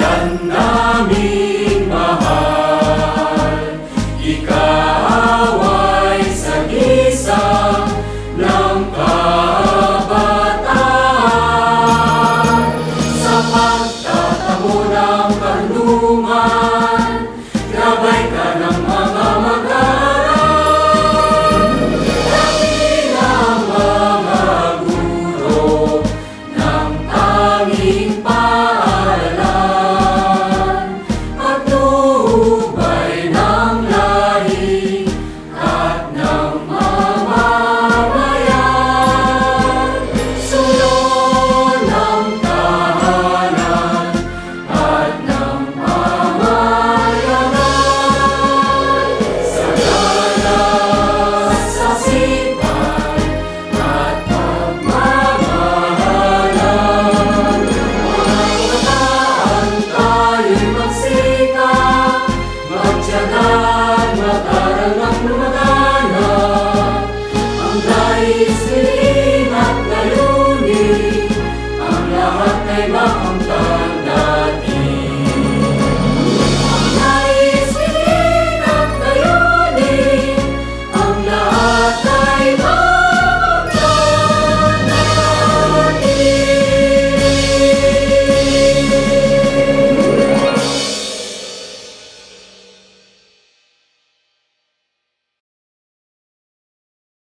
pangalan naming. Ikaw ay sagisa ng kabataan. Sa pagtatamo ng karunungan, gabay ka ng walang gumagana. Ang nais, dilim at layunin Ang lahat ay makakalaman